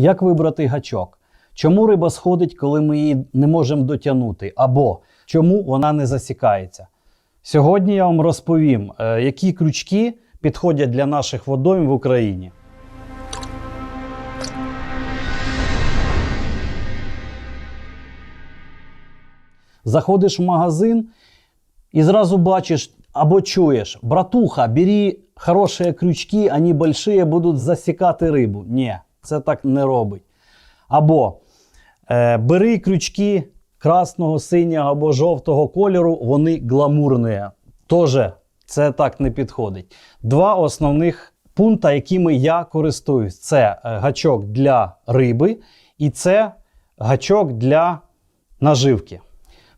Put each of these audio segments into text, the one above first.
Як вибрати гачок? Чому риба сходить, коли ми її не можемо дотягнути? Або чому вона не засікається? Сьогодні я вам розповім, е, які крючки підходять для наших водойм в Україні. Заходиш в магазин і зразу бачиш або чуєш, братуха, бери хороші крючки, вони большие, будуть засікати рибу. Ні, це так не робить. Або е, бери крючки красного, синього або жовтого кольору, вони гламурні. Тоже це так не підходить. Два основних пункти, якими я користуюсь: це е, гачок для риби і це гачок для наживки.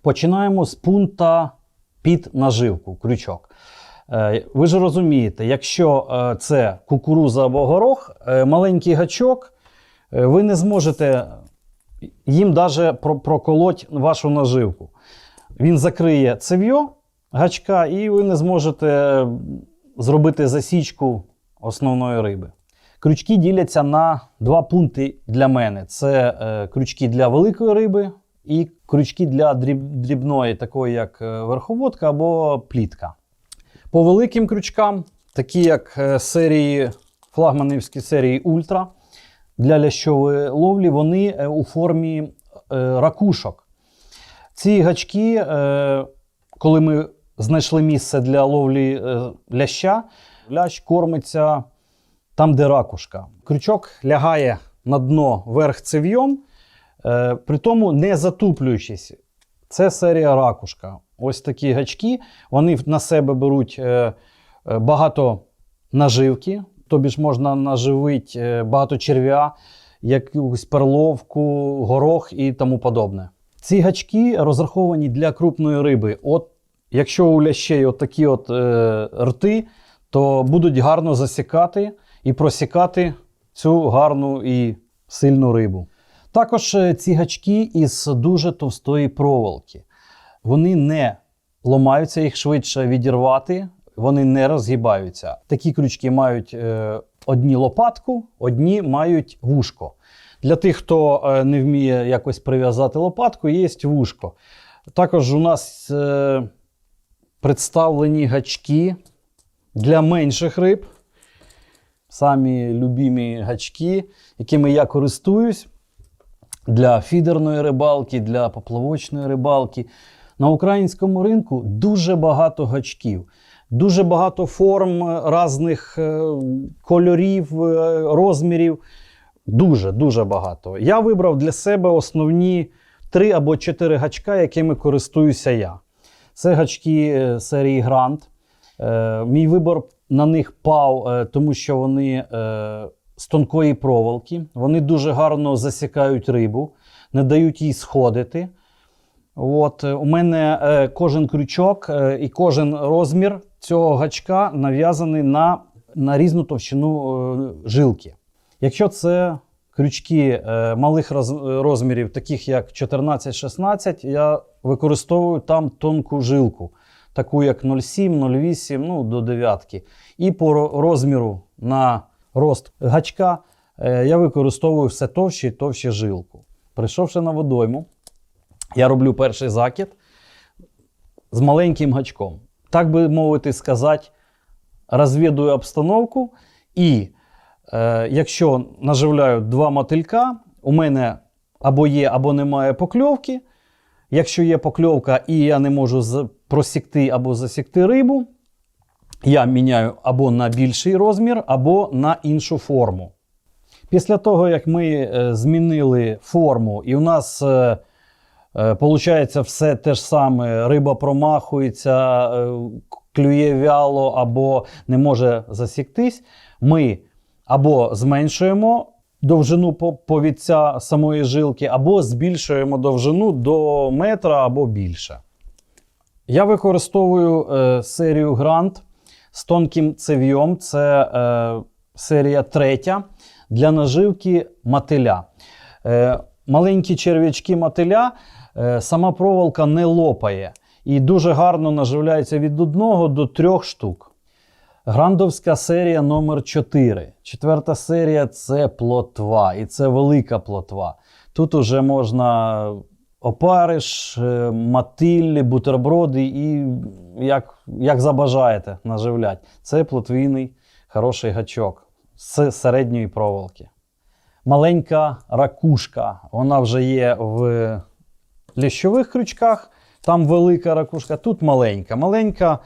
Починаємо з пункта під наживку, крючок. Е, Ви ж розумієте, якщо е, це кукуруза або горох, е, маленький гачок, ви не зможете їм про- проколоть вашу наживку. Він закриє цев'йо гачка, і ви не зможете зробити засічку основної риби. Крючки діляться на два пункти для мене: це крючки для великої риби і крючки для дріб- дрібної, такої як верховодка або плітка. По великим крючкам, такі як е, серії, флагманівські серії Ультра для лящової ловлі, вони е, у формі е, ракушок. Ці гачки, коли ми знайшли місце для ловлі ляща, лящ кормиться там, де ракушка. Крючок лягає на дно верх цев'йом, при тому не затуплюючись. Це серія ракушка. Ось такі гачки. Вони на себе беруть е, е, багато наживки, тобі ж можна наживити е, багато черв'я, якусь перловку, горох і тому подобне. Ці гачки розраховані для крупної риби. От якщо у лящей от такі от е, рти, то будуть гарно засікати і просікати цю гарну і сильну рибу. Також ці гачки із дуже товстої проволоки. Вони не ломаються, їх швидше відірвати, вони не розгибаються. Такі крючки мають е, одні лопатку, одні мають вушко. Для тих, хто е, не вміє якось прив'язати лопатку, є вушко. Також у нас е, представлені гачки для менших риб. Самі любімі гачки, якими я користуюсь для фідерної рибалки, для поплавочної рибалки. На українському ринку дуже багато гачків, дуже багато форм е, різних е, кольорів, е, розмірів. Дуже, дуже багато. Я вибрав для себе основні три або чотири гачка, якими користуюся я. Це гачки серії. Е, Мій вибор на них пав, тому що вони з тонкої проволоки. Вони дуже гарно засікають рибу, не дають їй сходити. От, е, у мене е, кожен крючок е, і кожен розмір цього гачка нав'язаний на, на різну товщину е, жилки. Якщо це крючки е, малих роз- розмірів, таких як 14-16, я використовую там тонку жилку, таку як 0,7, 0,8, ну до 9. І по розміру на рост гачка е, я використовую все товще і товще жилку. Прийшовши на водойму, я роблю перший закид з маленьким гачком. Так би мовити, сказати, розвідую обстановку. І е, якщо наживляю два мотилька, у мене або є, або немає покльовки. Якщо є покльовка і я не можу просікти або засікти рибу, я міняю або на більший розмір, або на іншу форму. Після того, як ми е, змінили форму, і у нас е, получається все те ж саме: риба промахується, е, клює вяло або не може засіктись, ми або зменшуємо довжину повідця самої жилки, або збільшуємо довжину до метра або більше. Я використовую е, серію Грант з тонким цев'йом. Це е, серія третя для наживки мотиля. Е, маленькі черв'ячки мотиля, е, сама проволока не лопає і дуже гарно наживляється від одного до трьох штук. Грандовська серія номер 4 Четверта серія це плотва, і це велика плотва. Тут уже можна опариш, е, матилі, бутерброди і як, як забажаєте наживлять. Це плотвійний хороший гачок з середньої проволоки. Маленька ракушка. Вона вже є в ліщових крючках. Там велика ракушка, тут маленька. Маленька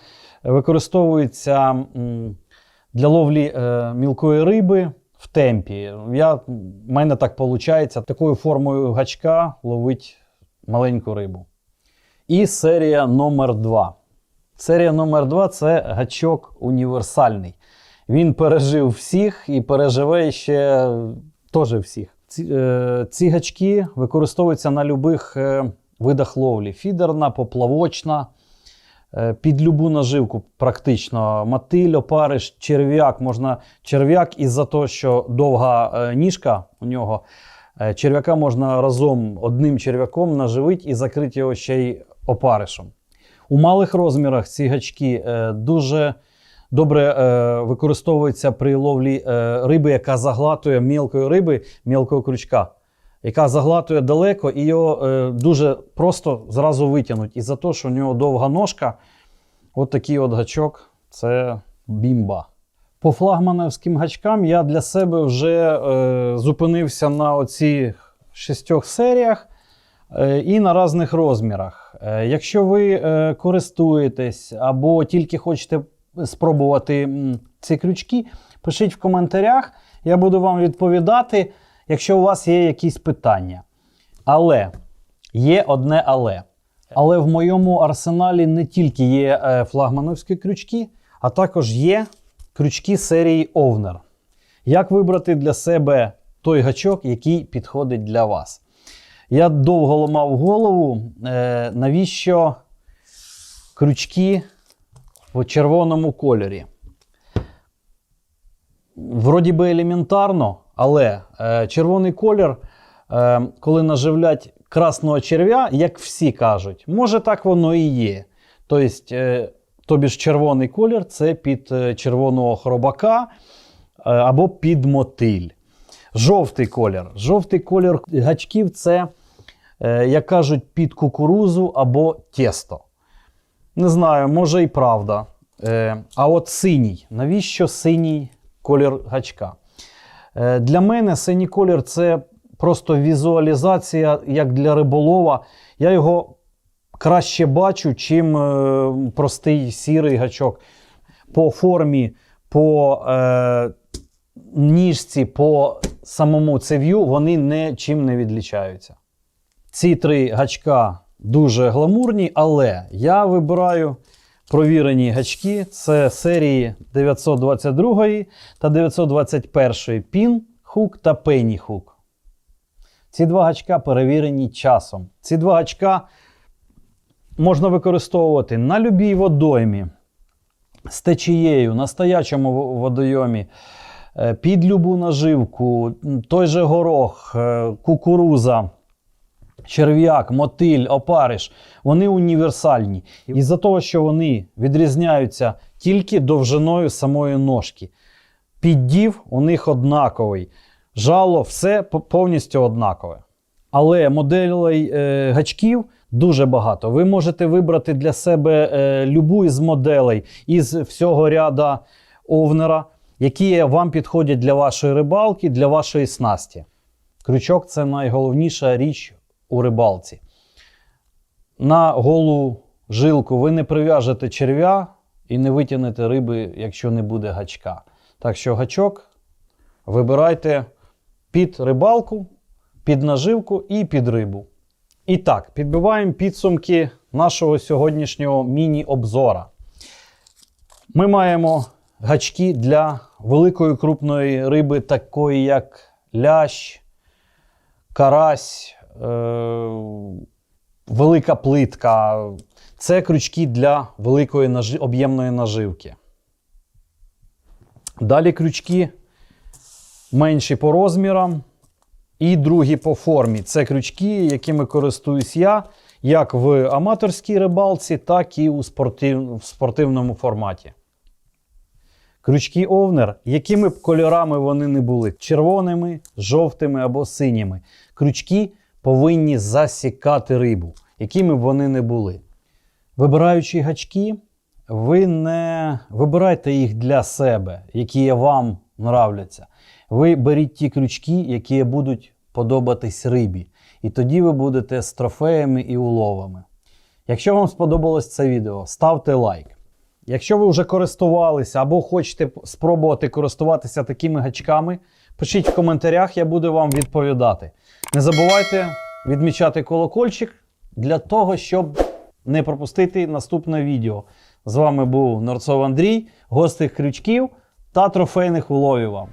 використовується для ловлі е, мілкої риби в темпі. Я, в мене так виходить, такою формою гачка ловить маленьку рибу. І серія номер 2 Серія номер 2 це гачок універсальний. Він пережив всіх і переживе ще теж всіх. Ці, е, гачки використовуються на любих е, видах ловлі: фідерна, поплавочна, е, під любу наживку, практично. Мотиль, опариш, черв'як. Можна черв'як із-за того, що довга е, ніжка у нього. Черв'яка можна разом одним черв'яком наживити і закрити його ще й опаришем. У малих розмірах ці гачки дуже добре е, використовуються при ловлі е, риби, яка заглатує мілкої риби, мілкого крючка, яка заглатує далеко і його е, дуже просто зразу витягнуть. І за те, що у нього довга ножка, от такий от гачок це бімба. По флагмановським гачкам я для себе вже е, зупинився на оцих шістьох серіях е, і на різних розмірах. Е, якщо ви е, користуєтесь або тільки хочете спробувати ці крючки, пишіть в коментарях, я буду вам відповідати, якщо у вас є якісь питання. Але є одне але. Але в моєму арсеналі не тільки є е, флагмановські крючки, а також є крючки серії Овнер. Як вибрати для себе той гачок, який підходить для вас? Я довго ламав голову, е, навіщо крючки в червоному кольорі. Вроді би елементарно, але е, червоний колір, е, коли наживлять красного черв'я, як всі кажуть, може так воно і є. Тобто, е, тобі ж червоний колір це під е, червоного хробака е, або під мотиль. Жовтий колір. Жовтий колір гачків це, е, як кажуть, під кукурузу або тісто. Не знаю, може і правда. Е, а от синій. Навіщо синій колір гачка? Е, для мене синій колір це просто візуалізація, як для риболова. Я його краще бачу, чим е, простий сірий гачок. По формі, по е, ніжці, по самому цев'ю вони нічим не відлічаються. Ці три гачка дуже гламурні, але я вибираю провірені гачки. Це серії 922 та 921 Пін хук та Penny хук. Ці два гачка перевірені часом. Ці два гачка можна використовувати на любій водоймі, з течією, на стоячому водойомі, е, під любу наживку, той же горох, е, кукуруза черв'як, мотиль, опариш, вони універсальні. Із-за того, що вони відрізняються тільки довжиною самої ножки. Піддів у них однаковий. Жало, все повністю однакове. Але моделей е, гачків дуже багато. Ви можете вибрати для себе е, любу із моделей із всього ряда овнера, які вам підходять для вашої рибалки, для вашої снасті. Крючок це найголовніша річ у рибалці. На голу жилку ви не прив'яжете черв'я і не витягнете риби, якщо не буде гачка. Так що гачок вибирайте під рибалку, під наживку і під рибу. І так, підбиваємо підсумки нашого сьогоднішнього міні-обзора. Ми маємо гачки для великої крупної риби, такої як лящ, карась, велика плитка. Це крючки для великої нажи- об'ємної наживки. Далі крючки менші по розмірам і другі по формі. Це крючки, якими користуюсь я, як в аматорській рибалці, так і у спортив... в спортивному форматі. Крючки овнер, якими б кольорами вони не були, червоними, жовтими або синіми. Крючки повинні засікати рибу, якими б вони не були. Вибираючи гачки, ви не вибирайте їх для себе, які вам нравляться. Ви беріть ті крючки, які будуть подобатись рибі. І тоді ви будете з трофеями і уловами. Якщо вам сподобалось це відео, ставте лайк. Якщо ви вже користувалися або хочете спробувати користуватися такими гачками, пишіть в коментарях, я буду вам відповідати. Не забувайте відмічати колокольчик для того, щоб не пропустити наступне відео. З вами був Норцов Андрій, гостих крючків та трофейних уловів вам.